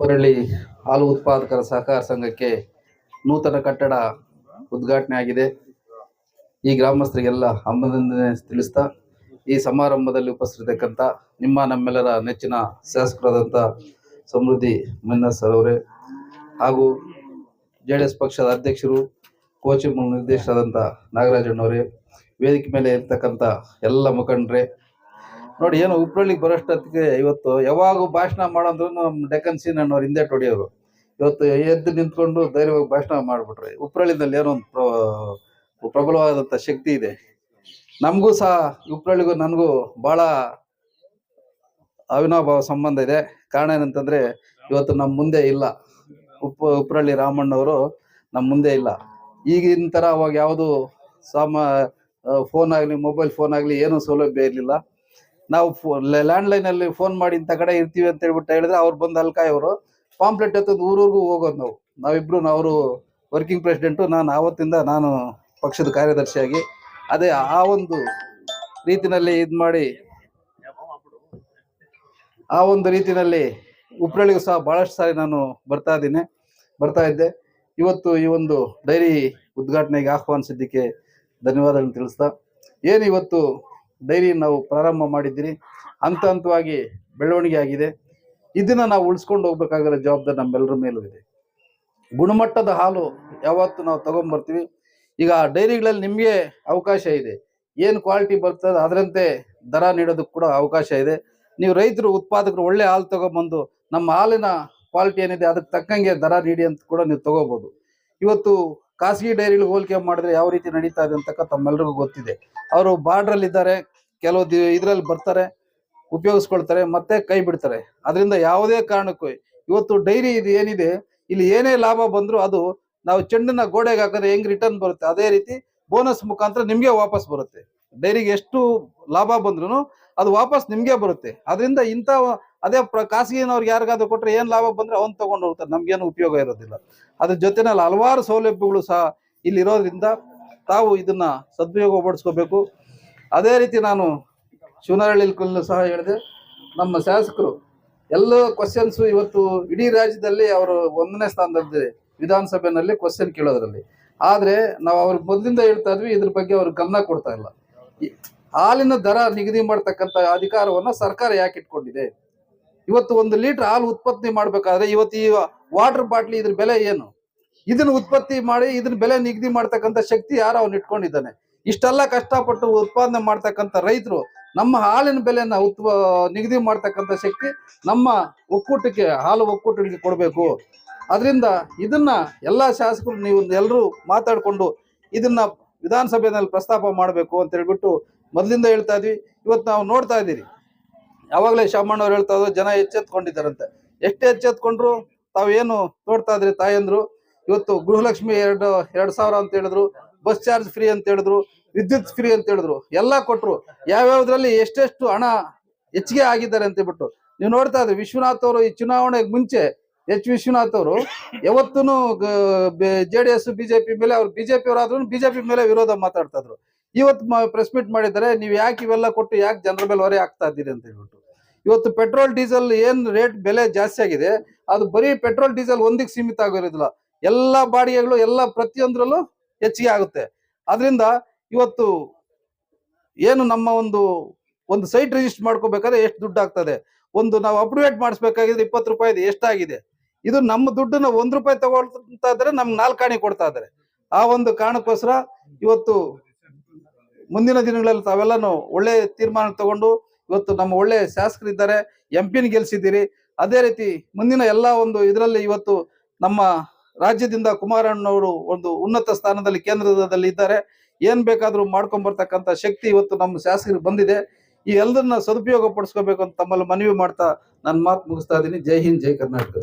ಹೊರಳ್ಳಿ ಹಾಲು ಉತ್ಪಾದಕರ ಸಹಕಾರ ಸಂಘಕ್ಕೆ ನೂತನ ಕಟ್ಟಡ ಉದ್ಘಾಟನೆ ಆಗಿದೆ. ಈ ಗ್ರಾಮಸ್ಥರಿಗೆಲ್ಲ ಅಭಿನಂದನೆ ತಿಳಿಸ್ತಾ, ಈ ಸಮಾರಂಭದಲ್ಲಿ ಉಪಸ್ಥಿತಕ್ಕಂಥ ನಿಮ್ಮ ನಮ್ಮೆಲ್ಲರ ನೆಚ್ಚಿನ ಶಾಸಕರಾದಂಥ ಸಮೃದ್ಧಿ ಮನ್ನಸ್ ಸರ್ ಅವರೇ ಹಾಗೂ ಜೆ ಡಿ ಎಸ್ ಪಕ್ಷದ ಅಧ್ಯಕ್ಷರು ಕೋಚಿಂಗ್ ನಿರ್ದೇಶಕರಾದಂಥ ನಾಗರಾಜಣ್ಣವರೇ, ವೇದಿಕೆ ಮೇಲೆ ಇರ್ತಕ್ಕಂಥ ಎಲ್ಲ ಮುಖಂಡರೇ ನೋಡಿ, ಏನು ಉಪ್ರಳ್ಳಿಗೆ ಬರೋಷ್ಟೊತ್ತಿಗೆ ಇವತ್ತು ಯಾವಾಗ ಭಾಷಣ ಮಾಡೋದ್ರು ನಮ್ಮ ಡೆಕ್ಕನ್ ಸೀನ್ ಅನ್ನೋರು ಹಿಂದೆ ಹೊಡಿಯೋರು ಇವತ್ತು ಎದ್ದು ನಿಂತ್ಕೊಂಡು ಧೈರ್ಯವಾಗಿ ಭಾಷಣ ಮಾಡಿಬಿಟ್ರೆ ಉಪ್ರಳ್ಳಿದಲ್ಲಿ ಏನೋ ಒಂದು ಪ್ರ- ಪ್ರಬಲವಾದಂಥ ಶಕ್ತಿ ಇದೆ. ನಮಗೂ ಸಹ ಉಪ್ರಳ್ಳಿಗೂ ನನಗೂ ಭಾಳ ಅವಿನಾಭಾವ ಸಂಬಂಧ ಇದೆ. ಕಾರಣ ಏನಂತಂದ್ರೆ, ಇವತ್ತು ನಮ್ಮ ಮುಂದೆ ಇಲ್ಲ. ಉಪ್ ಉಪ್ರಳ್ಳಿ ರಾಮಣ್ಣವರು ನಮ್ಮ ಮುಂದೆ ಇಲ್ಲ. ಈಗಿನ ಥರ ಅವಾಗ ಯಾವುದು ಸಾಮ ಫೋನ್ ಆಗಲಿ, ಮೊಬೈಲ್ ಫೋನ್ ಆಗಲಿ ಏನೂ ಸೌಲಭ್ಯ ಇರಲಿಲ್ಲ. ನಾವು ಲ್ಯಾಂಡ್ಲೈನ್ ಅಲ್ಲಿ ಫೋನ್ ಮಾಡಿ ಇಂಥ ಕಡೆ ಇರ್ತೀವಿ ಅಂತ ಹೇಳ್ಬಿಟ್ಟು ಹೇಳಿದ್ರೆ ಅವ್ರು ಬಂದು ಅಲ್ಕಾಯವರು ಪಾಂಪ್ಲೆಟ್ ಎತ್ತದ ಊರೂರ್ಗೂ ಹೋಗೋದು ನಾವು. ನಾವಿಬ್ರು ಅವರು ವರ್ಕಿಂಗ್ ಪ್ರೆಸಿಡೆಂಟು ನಾನು ಆವತ್ತಿಂದ ನಾನು ಪಕ್ಷದ ಕಾರ್ಯದರ್ಶಿಯಾಗಿ. ಅದೇ ಆ ಒಂದು ರೀತಿನಲ್ಲಿ ಇದು ಮಾಡಿ, ಆ ಒಂದು ರೀತಿನಲ್ಲಿ ಉಪ್ರಳಿಗೂ ಸಹ ಬಹಳಷ್ಟು ಸಾರಿ ನಾನು ಬರ್ತಾ ಇದ್ದೀನಿ, ಬರ್ತಾ ಇದ್ದೆ. ಇವತ್ತು ಈ ಒಂದು ಡೈರಿ ಉದ್ಘಾಟನೆಗೆ ಆಹ್ವಾನಿಸಿದ್ದಕ್ಕೆ ಧನ್ಯವಾದಗಳನ್ನು ತಿಳಿಸ್ತಾ. ಏನು ಇವತ್ತು ಡೈರಿ ನಾವು ಪ್ರಾರಂಭ ಮಾಡಿದ್ದೀರಿ. ಹಂತ ಹಂತವಾಗಿ ಬೆಳವಣಿಗೆ ಆಗಿದೆ. ಇದನ್ನ ನಾವು ಉಳಿಸ್ಕೊಂಡು ಹೋಗ್ಬೇಕಾಗಿರೋ ಜವಾಬ್ದಾರಿ ನಮ್ಮೆಲ್ಲರ ಮೇಲೂ ಇದೆ ಗುಣಮಟ್ಟದ ಹಾಲು ಯಾವತ್ತು ನಾವು ತಗೊಂಡ್ಬರ್ತೀವಿ ಈಗ ಡೈರಿಗಳಲ್ಲಿ ನಿಮಗೆ ಅವಕಾಶ ಇದೆ. ಏನು ಕ್ವಾಲಿಟಿ ಬರ್ತದೆ ಅದರಂತೆ ದರ ನೀಡೋದಕ್ಕೆ ಕೂಡ ಅವಕಾಶ ಇದೆ. ನೀವು ರೈತರು, ಉತ್ಪಾದಕರು ಒಳ್ಳೆ ಹಾಲು ತಗೊಂಬಂದು ನಮ್ಮ ಹಾಲಿನ ಕ್ವಾಲಿಟಿ ಏನಿದೆ ಅದಕ್ಕೆ ತಕ್ಕಂಗೆ ದರ ನೀಡಿ ಅಂತ ಕೂಡ ನೀವು ತಗೋಬಹುದು ಇವತ್ತು ಖಾಸಗಿ ಡೈರಿಲಿ ಹೋಲಿಕೆ ಮಾಡಿದ್ರೆ ಯಾವ ರೀತಿ ನಡೀತಾ ಇದೆ ಅಂತಕ್ಕ ತಮ್ಮೆಲ್ಲರಿಗೂ ಗೊತ್ತಿದೆ. ಅವರು ಬಾರ್ಡ್ರಲ್ಲಿ ಇದ್ದಾರೆ ಕೆಲವು ಇದ್ರಲ್ಲಿ ಬರ್ತಾರೆ, ಉಪಯೋಗಿಸ್ಕೊಳ್ತಾರೆ, ಮತ್ತೆ ಕೈ ಬಿಡ್ತಾರೆ. ಅದರಿಂದ ಯಾವುದೇ ಕಾರಣಕ್ಕೂ ಇವತ್ತು ಡೈರಿ ಇದು ಏನಿದೆ, ಇಲ್ಲಿ ಏನೇ ಲಾಭ ಬಂದರೂ ಅದು ನಾವು ಚೆಂಡನ್ನ ಗೋಡೆಗೆ ಹಾಕಿದ್ರೆ ಹೆಂಗ್ ರಿಟರ್ನ್ ಬರುತ್ತೆ? ಅದೇ ರೀತಿ ಬೋನಸ್ ಮುಖಾಂತರ ನಿಮಗೆ ವಾಪಸ್ ಬರುತ್ತೆ. ಡೈರಿಗೆ ಎಷ್ಟು ಲಾಭ ಬಂದ್ರೂ ಅದು ವಾಪಸ್ ನಿಮಗೆ ಬರುತ್ತೆ. ಅದರಿಂದ ಇಂಥ ಅದೇ ಖಾಸಗಿನವ್ರಿಗೆ ಯಾರಿಗಾದ್ರೂ ಕೊಟ್ರೆ ಏನು ಲಾಭ ಬಂದ್ರೆ ಅವ್ನು ತಗೊಂಡು ಹೋಗ್ತಾರೆ. ನಮ್ಗೇನು ಉಪಯೋಗ ಇರೋದಿಲ್ಲ. ಅದ್ರ ಜೊತೆನಲ್ಲಿ ಹಲವಾರು ಸೌಲಭ್ಯಗಳು ಸಹ ಇಲ್ಲಿ ಇರೋದ್ರಿಂದ ತಾವು ಇದನ್ನ ಸದುಪಯೋಗ ಪಡಿಸ್ಕೋಬೇಕು. ಅದೇ ರೀತಿ ನಾನು ಶಿವನಹಳ್ಳಿ ಸಹ ಹೇಳಿದೆ. ನಮ್ಮ ಶಾಸಕರು ಎಲ್ಲ ಕ್ವಶನ್ಸ್ ಇವತ್ತು ಇಡೀ ರಾಜ್ಯದಲ್ಲಿ ಅವರು ಒಂದನೇ ಸ್ಥಾನದಲ್ಲಿ ವಿಧಾನಸಭೆನಲ್ಲಿ ಕ್ವಶನ್ ಕೇಳೋದ್ರಲ್ಲಿ. ಆದ್ರೆ ನಾವು ಅವ್ರ ಮೊದಲಿಂದ ಹೇಳ್ತಾ ಇದ್ವಿ, ಇದ್ರ ಬಗ್ಗೆ ಅವ್ರಿಗೆ ಗಮನ ಕೊಡ್ತಾ ಇಲ್ಲ. ಹಾಲಿನ ದರ ನಿಗದಿ ಮಾಡ್ತಕ್ಕಂಥ ಅಧಿಕಾರವನ್ನ ಸರ್ಕಾರ ಯಾಕೆ ಇಟ್ಕೊಂಡಿದೆ? ಇವತ್ತು ಒಂದು ಲೀಟರ್ ಹಾಲು ಉತ್ಪತ್ತಿ ಮಾಡ್ಬೇಕಾದ್ರೆ ಇವತ್ತು ಈ ವಾಟರ್ ಬಾಟ್ಲಿ ಇದ್ರ ಬೆಲೆ ಏನು? ಇದನ್ನ ಉತ್ಪತ್ತಿ ಮಾಡಿ, ಇದನ್ನ ಬೆಲೆ ನಿಗದಿ ಮಾಡ್ತಕ್ಕಂಥ ಶಕ್ತಿ ಯಾರು ಅವ್ನು ಇಟ್ಕೊಂಡಿದ್ದಾನೆ? ಇಷ್ಟೆಲ್ಲ ಕಷ್ಟಪಟ್ಟು ಉತ್ಪಾದನೆ ಮಾಡ್ತಕ್ಕಂಥ ರೈತರು ನಮ್ಮ ಹಾಲಿನ ಬೆಲೆನ ಉತ್ಪ, ನಿಗದಿ ಮಾಡ್ತಕ್ಕಂಥ ಶಕ್ತಿ ನಮ್ಮ ಒಕ್ಕೂಟಕ್ಕೆ, ಹಾಲು ಒಕ್ಕೂಟಗಳಿಗೆ ಕೊಡಬೇಕು. ಅದರಿಂದ ಇದನ್ನ ಎಲ್ಲಾ ಶಾಸಕರು ನೀವು ಎಲ್ಲರೂ ಮಾತಾಡ್ಕೊಂಡು ಇದನ್ನ ವಿಧಾನಸಭೆಯಲ್ಲಿ ಪ್ರಸ್ತಾಪ ಮಾಡಬೇಕು ಅಂತ ಹೇಳ್ಬಿಟ್ಟು ಮೊದಲಿಂದ ಹೇಳ್ತಾ ಇದ್ವಿ. ಇವತ್ತು ನಾವು ನೋಡ್ತಾ ಇದ್ದೀರಿ. ಯಾವಾಗಲೇ ಶಾಮಣ್ಣವ್ರು ಹೇಳ್ತಾ ಇದ್ರು, ಜನ ಎಚ್ಚೆತ್ಕೊಂಡಿದ್ದಾರಂತೆ. ಎಷ್ಟು ಎಚ್ಚೆತ್ಕೊಂಡ್ರು ತಾವೇನು ತೋಡ್ತಾ ಇದ್ರಿ ತಾಯಂದ್ರು? ಇವತ್ತು ಗೃಹಲಕ್ಷ್ಮಿ ಎರಡು, ಎರಡ್ ಸಾವಿರ ಅಂತ ಹೇಳಿದ್ರು, ಬಸ್ ಚಾರ್ಜ್ ಫ್ರೀ ಅಂತ ಹೇಳಿದ್ರು, ವಿದ್ಯುತ್ ಫ್ರೀ ಅಂತ ಹೇಳಿದ್ರು, ಎಲ್ಲಾ ಕೊಟ್ರು. ಯಾವ್ಯಾವ್ದ್ರಲ್ಲಿ ಎಷ್ಟೆಷ್ಟು ಹಣ ಹೆಚ್ಚಿಗೆ ಆಗಿದ್ದಾರೆ ಅಂತ ಹೇಳ್ಬಿಟ್ಟು. ನೀವು ನೋಡ್ತಾ ಇದ್ರಿ, ವಿಶ್ವನಾಥ್ ಅವರು ಈ ಚುನಾವಣೆಗೆ ಮುಂಚೆ, ಎಚ್. ವಿಶ್ವನಾಥ್ ಅವರು ಯಾವತ್ತೂ ಜೆ ಡಿ ಎಸ್ ಬಿಜೆಪಿ ಮೇಲೆ, ಅವ್ರು ಬಿಜೆಪಿ ಅವರಾದ್ರೂ ಬಿಜೆಪಿ ಮೇಲೆ ವಿರೋಧ ಮಾತಾಡ್ತಾ ಇದ್ರು. ಇವತ್ತು ಪ್ರೆಸ್ ಮೀಟ್ ಮಾಡಿದ್ದಾರೆ, ನೀವು ಯಾಕೆ ಇವೆಲ್ಲ ಕೊಟ್ಟು ಯಾಕೆ ಜನರ ಮೇಲೆ ಹೊರೆ ಆಗ್ತಾ ಇದ್ದೀರಿ ಅಂತ ಹೇಳ್ಬಿಟ್ಟು. ಇವತ್ತು ಪೆಟ್ರೋಲ್, ಡೀಸೆಲ್ ಏನ್ ರೇಟ್ ಬೆಲೆ ಜಾಸ್ತಿ ಆಗಿದೆ, ಅದು ಬರೀ ಪೆಟ್ರೋಲ್, ಡೀಸೆಲ್ ಒಂದಿಗೆ ಸೀಮಿತ ಆಗಿರೋದಿಲ್ಲ. ಎಲ್ಲಾ ಬಾಡಿಗೆಗಳು, ಎಲ್ಲ ಪ್ರತಿಯೊಂದರಲ್ಲೂ ಹೆಚ್ಚಿಗೆ ಆಗುತ್ತೆ. ಅದರಿಂದ ಇವತ್ತು ಏನು ನಮ್ಮ ಒಂದು ಒಂದು ಸೈಟ್ ರಿಜಿಸ್ಟರ್ ಮಾಡ್ಕೋಬೇಕಾದ್ರೆ ಎಷ್ಟು ದುಡ್ಡು ಆಗ್ತದೆ? ಒಂದು ನಾವು ಅಪ್ಡೇಟ್ ಮಾಡಿಸ್ಬೇಕಾಗಿದ್ರೆ ಇಪ್ಪತ್ತು ರೂಪಾಯಿ ಇದೆ, ಎಷ್ಟಾಗಿದೆ? ಇದು ನಮ್ಮ ದುಡ್ಡನ್ನ ಒಂದ್ ರೂಪಾಯಿ ತಗೊಳ್ತಾದ್ರೆ ನಮ್ಗೆ ನಾಲ್ಕಾಣಿ ಕೊಡ್ತಾ ಇದ್ದಾರೆ ಆ ಒಂದು ಕಾರಣಕ್ಕೋಸ್ಕರ ಇವತ್ತು ಮುಂದಿನ ದಿನಗಳಲ್ಲಿ ತಾವೆಲ್ಲನೂ ಒಳ್ಳೆ ತೀರ್ಮಾನ ತಗೊಂಡು ಇವತ್ತು ನಮ್ಮ ಒಳ್ಳೆ ಶಾಸಕರಿದ್ದಾರೆ ಎಂ ಪಿನ ಗೆಲ್ಸಿದ್ದೀರಿ. ಅದೇ ರೀತಿ ಮುಂದಿನ ಎಲ್ಲ ಒಂದು ಇದರಲ್ಲಿ ಇವತ್ತು ನಮ್ಮ ರಾಜ್ಯದಿಂದ ಕುಮಾರಣ್ಣವರು ಒಂದು ಉನ್ನತ ಸ್ಥಾನದಲ್ಲಿ ಕೇಂದ್ರದಲ್ಲಿ ಇದ್ದಾರೆ. ಏನ್ ಬೇಕಾದ್ರೂ ಮಾಡ್ಕೊಂಡ್ ಬರ್ತಕ್ಕಂಥ ಶಕ್ತಿ ಇವತ್ತು ನಮ್ಮ ಶಾಸಕರಿಗೆ ಬಂದಿದೆ. ಈ ಎಲ್ಲದನ್ನ ಸದುಪಯೋಗ ಪಡಿಸ್ಕೋಬೇಕು ಅಂತ ತಮ್ಮಲ್ಲಿ ಮನವಿ ಮಾಡ್ತಾ ನನ್ನ ಮಾತು ಮುಗಿಸ್ತಾ ಇದ್ದೀನಿ. ಜೈ ಹಿಂದ್, ಜೈ ಕರ್ನಾಟಕ.